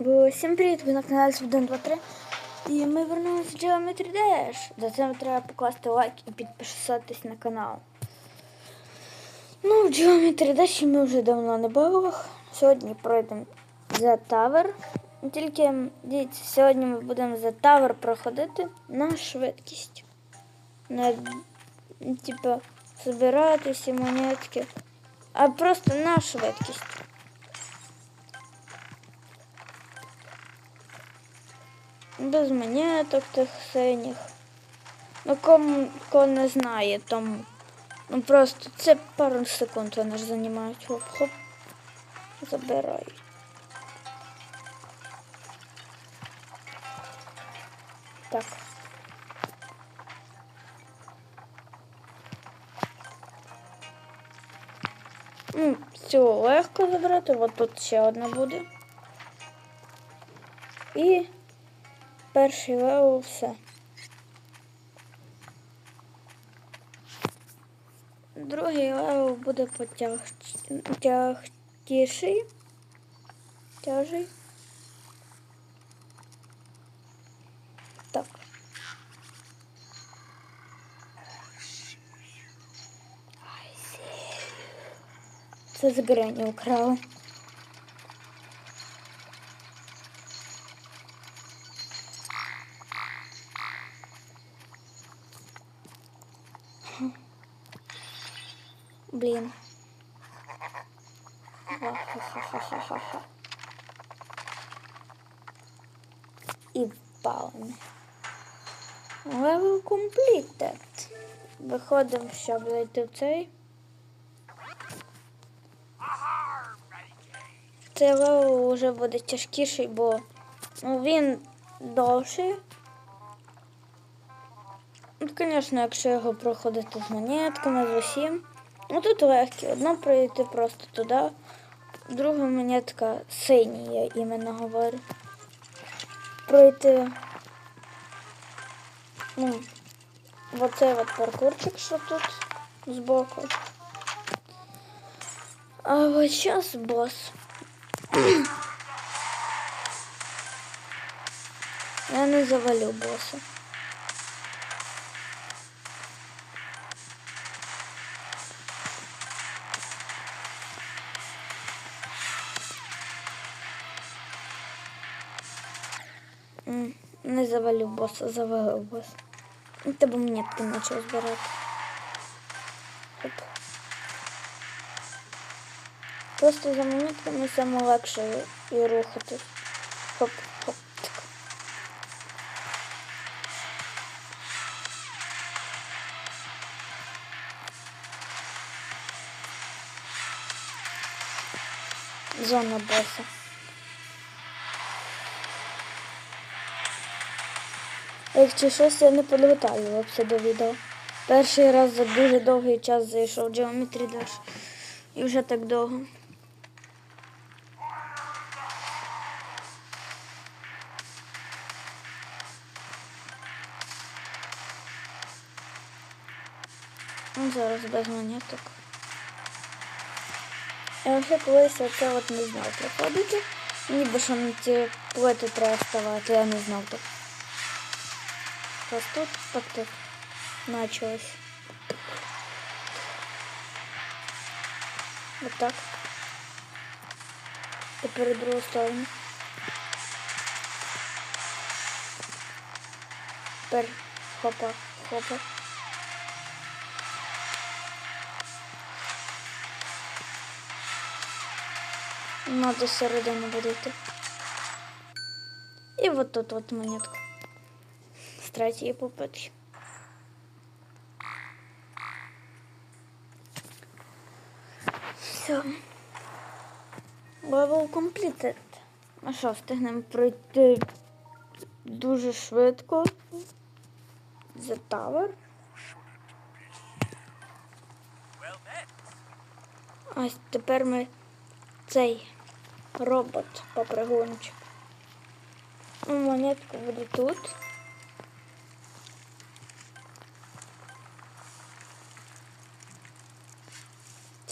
Всім привіт, ви на каналі 123. І ми вернулися в Geometry Dash. За цим треба покласти лайк і підписатись на канал. Ну, в Geometry Dash ми вже давно не бавили. Сьогодні пройдемо за Tower. Тільки, дивіться, сьогодні ми будемо за Tower проходити на швидкість. На, типа, збирати всі монетки. А просто на швидкість. Без монеток тих синіх. Ну, кому хто не знає, тому ну просто це пару секунд вони ж займають. Хоп-хоп. Забирай. Так. Ну, все легко забрати. От тут ще одна буде. І перший левел все. Другий левел буде потягтіший. Тяжий. Так. Це з Грені украли. Блін. Ха-ха-ха-ха-ха-ха. І впали. Level completed. Виходимо, щоб зайти в цей. Цей левел вже буде тяжкіший, бо ну, він довший. Ну, звісно, якщо його проходити з монетками, з усім. Ну тут легкі. Одна пройти просто туди, друга монетка синій, я іменно говорю. Пройти ну, в оцей от паркурчик, що тут збоку. А от зараз бос. Я не завалю боса. Не завалю боса, завалив бос. І Тебе монетки почав збирати. Хоп. Просто за монетками саме легше і рухати. Хоп, хоп. Зона боса. Якщо щось я не підготовлювався до відео. Перший раз за дуже довгий час зайшов в Geometry Dash. І вже так довго. Ну, зараз без монеток. Я вже колись це от не знав проходити. Ніби що на ці плити треба ставати, я не знав так. Ось тут так так началось. Вот так. Тепер другу сторону. Тепер хопа, хопа. Надо середину буде йти. І вот тут вот монетку. Третьої попитки. Все. Level completed. А що, встигнемо пройти дуже швидко. The Tower. Ось тепер ми цей робот попригончик. Монетка буде тут.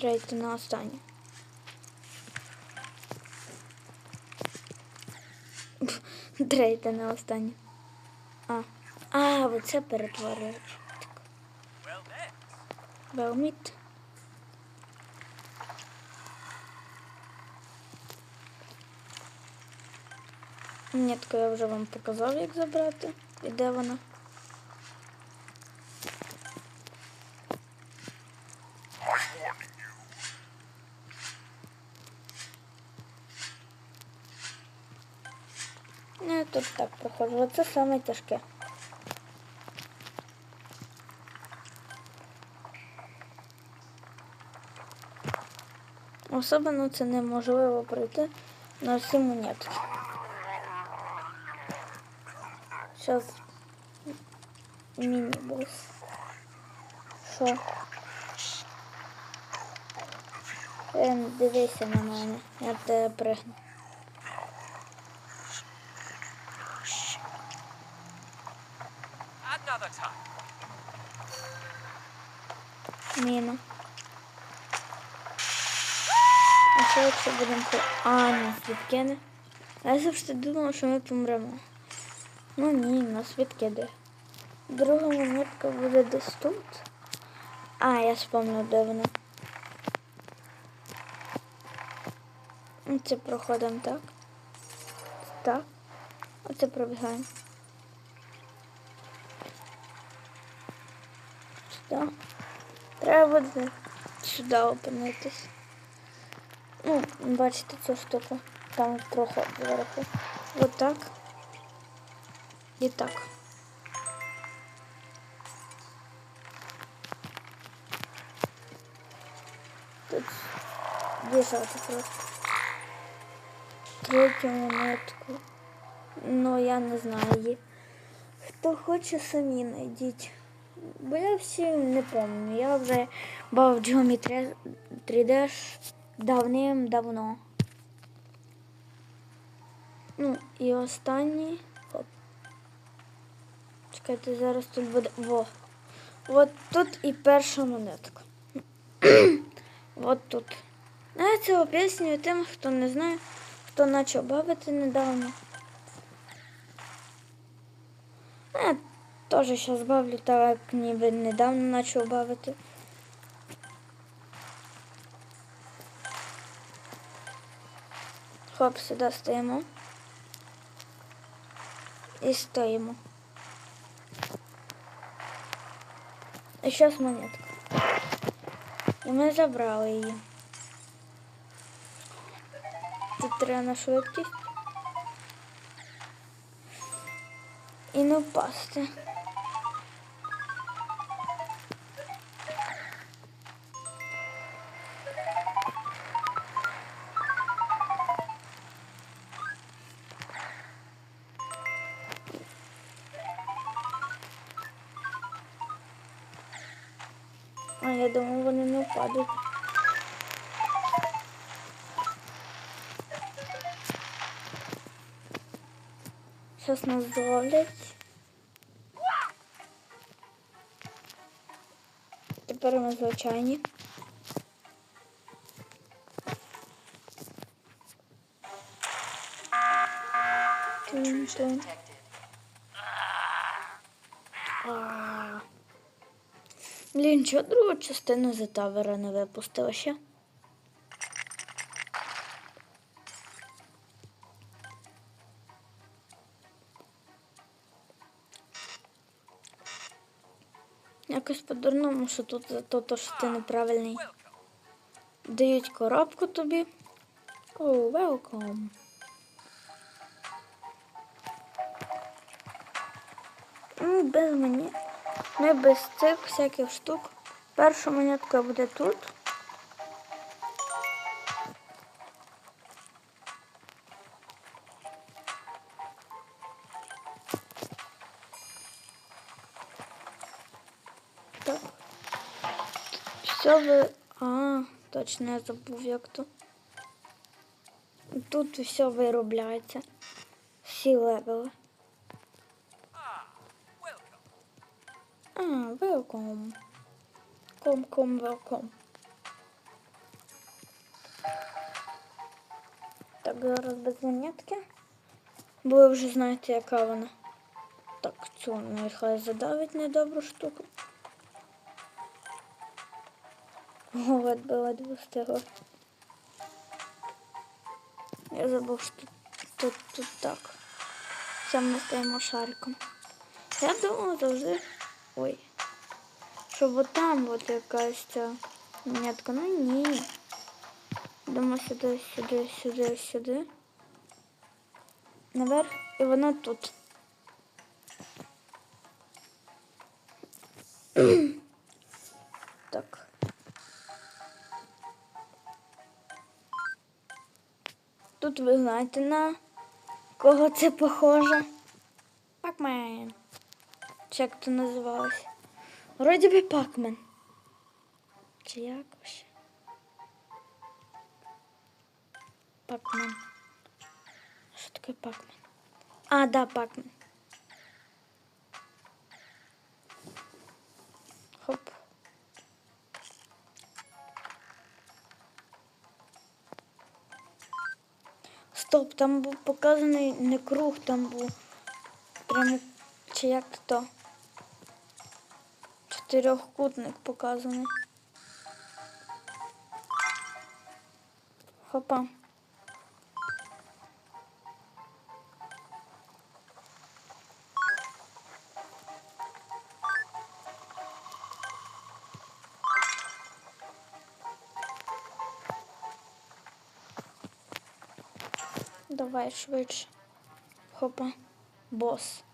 Третя на останнє. Трейте на останнє. А. А, оце перетворює. Велміт. Нітку я вже вам показав, як забрати. І де вона. Ну, я проходжу. Оце саме тяжке. Особливо це неможливо пройти на всі монетки. Зараз міні-бос. Що? Е, дивися на мене, я тебе пригну. А що будемо. А, ні, відкине. Я завжди думала, що ми помремо. Ну ні, нас відкиде. Друга монетка буде десь тут. А, я спомнив, де вона. Ну, Це проходимо так. Так. Оце пробігаємо. Сюди. Треба буде сюди опинитись. Ну, бачите цю штуку. Там трохи зверху. Вот так. І так. Тут біжати просто. Третю монетку. Ну, я не знаю її. Хто хоче, самі знайдіть. Бо я всі не пам'ятаю. Я вже бав Geometry 3D ж Давним-давно. Ну, і останній. Хоп. Чекайте, зараз тут буде. Во. От тут і перша монетка. От тут. Ну, я це об'яснюю тим, хто не знає, хто почав бавити недавно. Я теж зараз бавлю, так як ніби недавно почав бавити. Хоп, сюди стоїмо. І стоїмо. І зараз монетка. І ми забрали її. Тут треба на швидкість. І не впасти. А я думаю, вони не впадуть. Зараз нас зловлять. Тепер ми звичайні. Тун-тун. А. Блін, чого другу частину за тавера не випустила ще? Якось по-дурному, що тут за то, що ти неправильний. Дають коробку тобі. О, welcome. Ну, без мені. Ми без цих всяких штук. Перша монетка буде тут. Так. Все ви. А, точно я забув, як то. Тут все виробляється. Всі левели. А, welcome. Ком, ком, welcome. Так, зараз без монетки. Бо ви вже знаєте, яка вона. Так, цю нехай задавить недобру штуку. О, ледве ледве встигла. Я забув, що тут, тут, так. Це ми стаємо шариком. Я думала завжди. Ой. Щоб от там от якась ця. Ну ні. Йдемо сюди, сюди, сюди, сюди. Наверх. І вона тут. так. Тут ви знаєте на кого це похоже? Пакмен. Чи як то називалось? Вроді би Пакмен. Чи як ще? Пакмен. Що таке Пакмен? А, да, Пакмен. Хоп. Стоп, там був показаний не круг, там був прямо чи як то. Чотирьохкутник показаний. Хопа. Давай швидше. Хопа. Бос.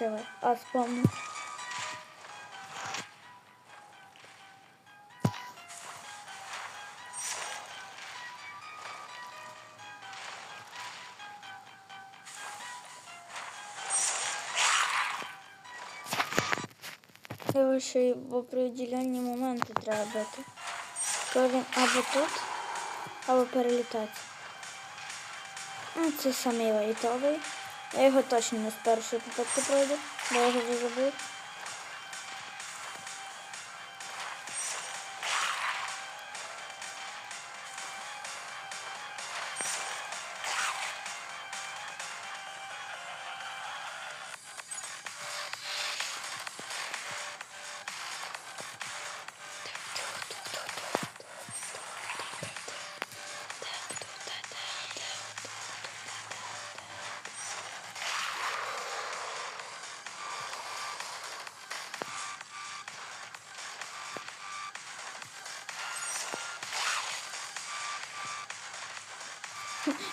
Нього. А, спомню. Його ще й в определенні моменти треба бити. Або тут, або перелітати. Ну, це самий лайтовий. Я його точно не з першої попитки пройду, бо я його вже забув.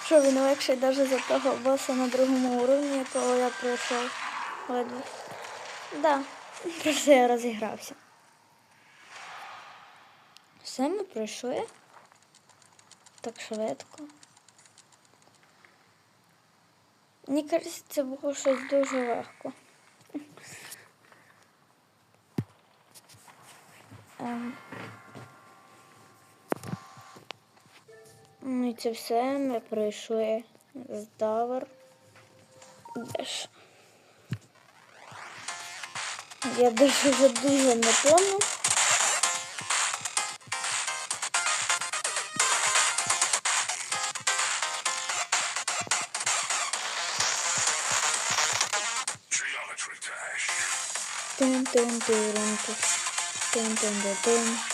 Що він легший навіть за того боса на другому уровні, якого я пройшов. Ледве. Да, просто я розігрався. Все ми пройшли. Так швидко. Мені кажеться, це було щось дуже легко. Ем. Ну і це все ми пройшли з Давер. Де ж? Я даже вже дуже не помню. Geometry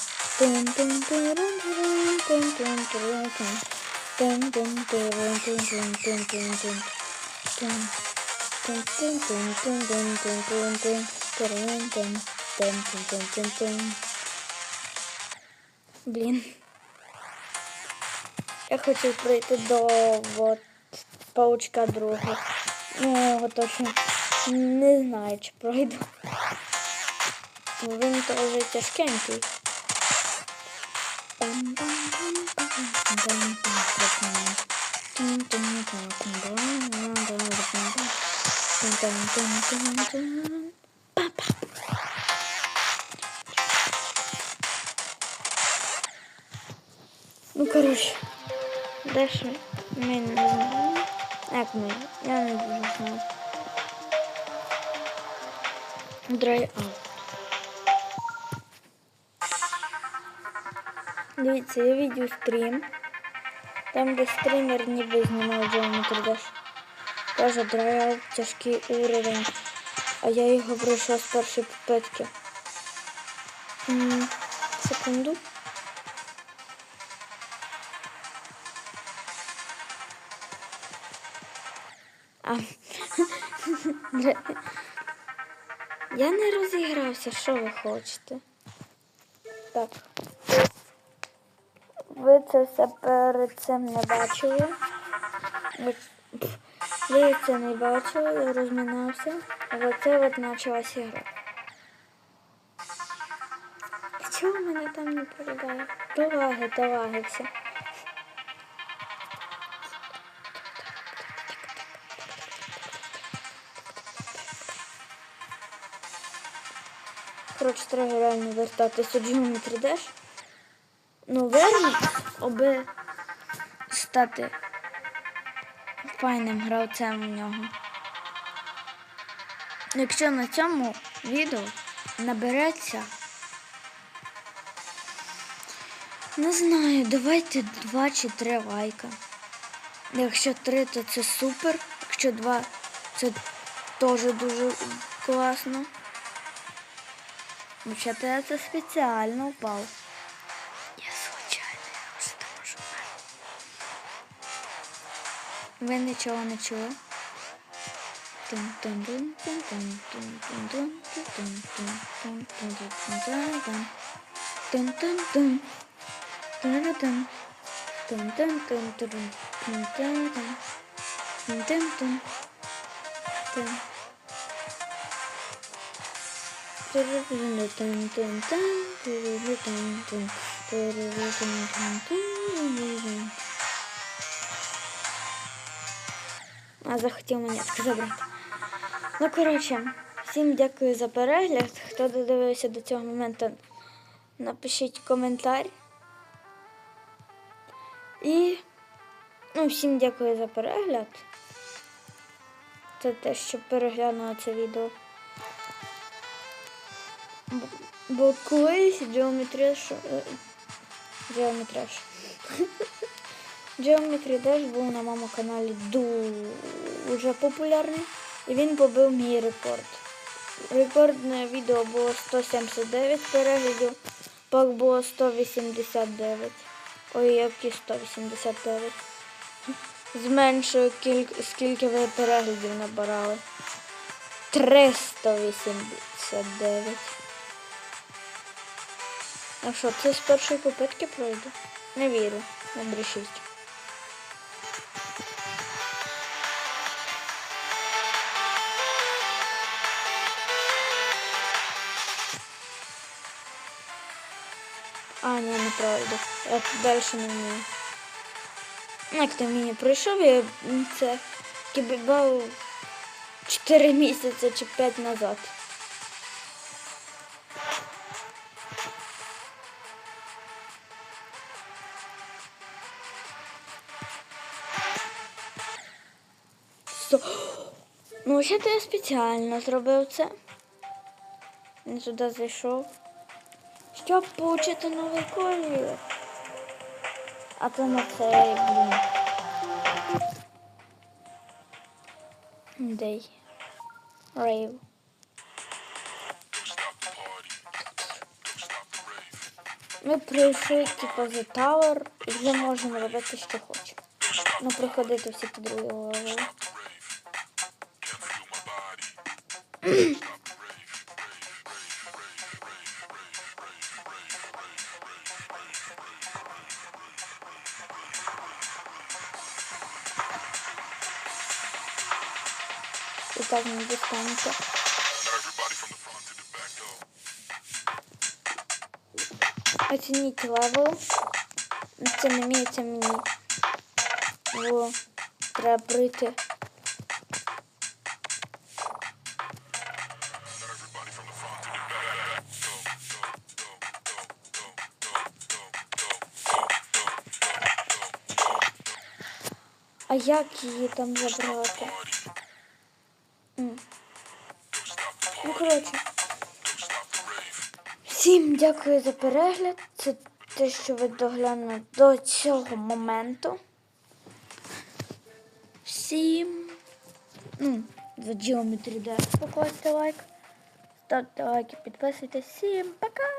Блін. Я хочу прийти до вот паучка друга. Ну, його точно не знаю, чи пройду. Він теж тяжкенький. Ну, короче, ж ми не знаємо? Як ми? Я не дуже знаю. Dry Дивіться, я відео стрім. Там, де стрімер ніби знімав Geometry Dash. Теж out, тяжкий уровень. А я його пройшла з першої попитки. Секунду. А. Я не розігрався, що ви хочете? Так ви це все перед цим не бачили. Ви це не бачили, я розмінався. Але це от почалася. ігра. Чого мене там не передає? До лаги, все. Коротше, треба реально вертатися, у Джимі 3 новий рік, аби стати файним гравцем у нього. Якщо на цьому відео набереться, не знаю, давайте 2 чи 3 лайка. Якщо 3, то це супер, якщо 2, це теж дуже класно. Взагалі я це спеціально впав. Ви нічого не чули? А захотів монетки забрати. Ну, коротше, всім дякую за перегляд. Хто додивився до цього моменту, напишіть коментар. І ну, всім дякую за перегляд. Це те, що переглянули це відео. Бо- колись е, Geometry Geometry Dash був на моєму каналі дуже популярний. І він побив мій рекорд. Рекордне відео було 179 переглядів, пак було 189. Ой, які 189. Зменшую кіль- скільки ви переглядів набирали. 389. А що, це з першої попитки пройду? Не вірю. Не брешіть. Не пройду. Я далі не вмію. Ну, Як ти мені пройшов, я це кібібав 4 місяці чи 5 назад. Сто... Ну, ще я спеціально зробив це. Не туди зайшов. Щоб получити новий колір. А то на цей, блін. Дей. Рейв. Ми прийшли типу за Tower і вже можемо робити, що хочемо. Ну, приходити всі по другій голові. левел. Це не мій, це мені. Бо треба брити. А як її там забрати? Ну, коротше. Всім дякую за перегляд. Те, що ви доглянули до цього моменту. Всім. Ну, за Geometry Dash покладьте лайк. Ставте лайки, підписуйтесь. Всім пока!